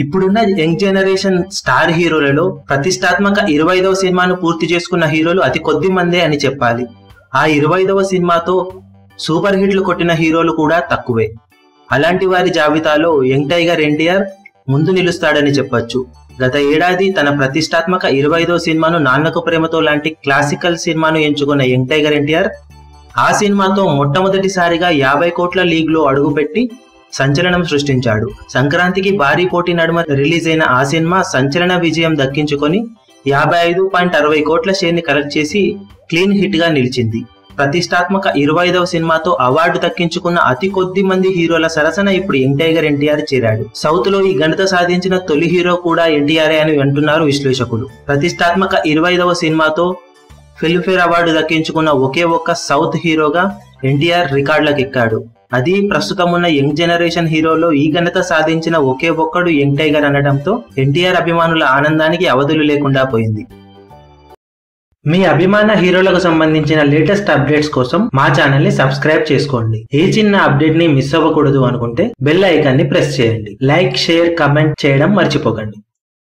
ఇప్పుడున్న young generation star హీరోలలో ప్రతిష్టాత్మక ఇరవైదవ సినిమాను పూర్తి చేసుకున్న హీరోలు అతి కొద్ది మందే అని చెప్పాలి. ఆ ఇరవైదవ సినిమాతో సూపర్ హిట్లు కొట్టిన హీరోలు కూడా తక్కువే. అలాంటి వారి జాబితాలో యంగ్ టైగర్ ఎన్టీఆర్ ముందు నిలుస్తాడని చెప్పొచ్చు. గత ఏడాది తన ప్రతిష్టాత్మక ఇరవైదో సినిమాను నాన్నకు ప్రేమతో లాంటి క్లాసికల్ సినిమాను ఎంచుకున్న యంగ్ టైగర్ ఎన్టీఆర్ ఆ సినిమాతో మొట్టమొదటిసారిగా యాభై కోట్ల లీగ్లో అడుగుపెట్టి సంచలనం సృష్టించాడు. సంక్రాంతికి భారీ పోటీ నడుమ రిలీజ్ అయిన ఆ సినిమా సంచలన విజయం దక్కించుకొని యాభై ఐదు పాయింట్ అరవై కోట్ల షేర్ని కలెక్ట్ చేసి క్లీన్ హిట్గా నిలిచింది. ప్రతిష్టాత్మక ఇరవై ఐదవ సినిమాతో అవార్డు దక్కించుకున్న అతి కొద్ది మంది హీరోల సరసన ఇప్పుడు ఎన్టీఆర్ టైగర్ ఎన్టీఆర్ చేరాడు. సౌత్లో ఈ ఘనత సాధించిన తొలి హీరో కూడా ఎన్టీఆర్ అని అంటున్నారు విశ్లేషకులు. ప్రతిష్టాత్మక ఇరవై ఐదవ సినిమాతో ఫిల్మ్ఫేర్ అవార్డు దక్కించుకున్న ఒకే ఒక్క సౌత్ హీరోగా ఎన్టీఆర్ రికార్డులకు ఎక్కాడు అది ప్రస్తుతం ఉన్న యంగ్ జనరేషన్ హీరోలో ఈ ఘనత సాధించిన ఒకే ఒక్కడు యంగ్ టైగర్ అనడంతో ఎన్టీఆర్ అభిమానుల ఆనందానికి అవధులు లేకుండా పోయింది. మీ అభిమాన హీరోలకు సంబంధించిన లేటెస్ట్ అప్డేట్స్ కోసం మా ఛానల్ని సబ్స్క్రైబ్ చేసుకోండి. ఏ చిన్న అప్డేట్ని మిస్ అవ్వకూడదు అనుకుంటే బెల్ ఐకాన్ని ప్రెస్ చేయండి. లైక్ షేర్ కమెంట్ చేయడం మర్చిపోకండి.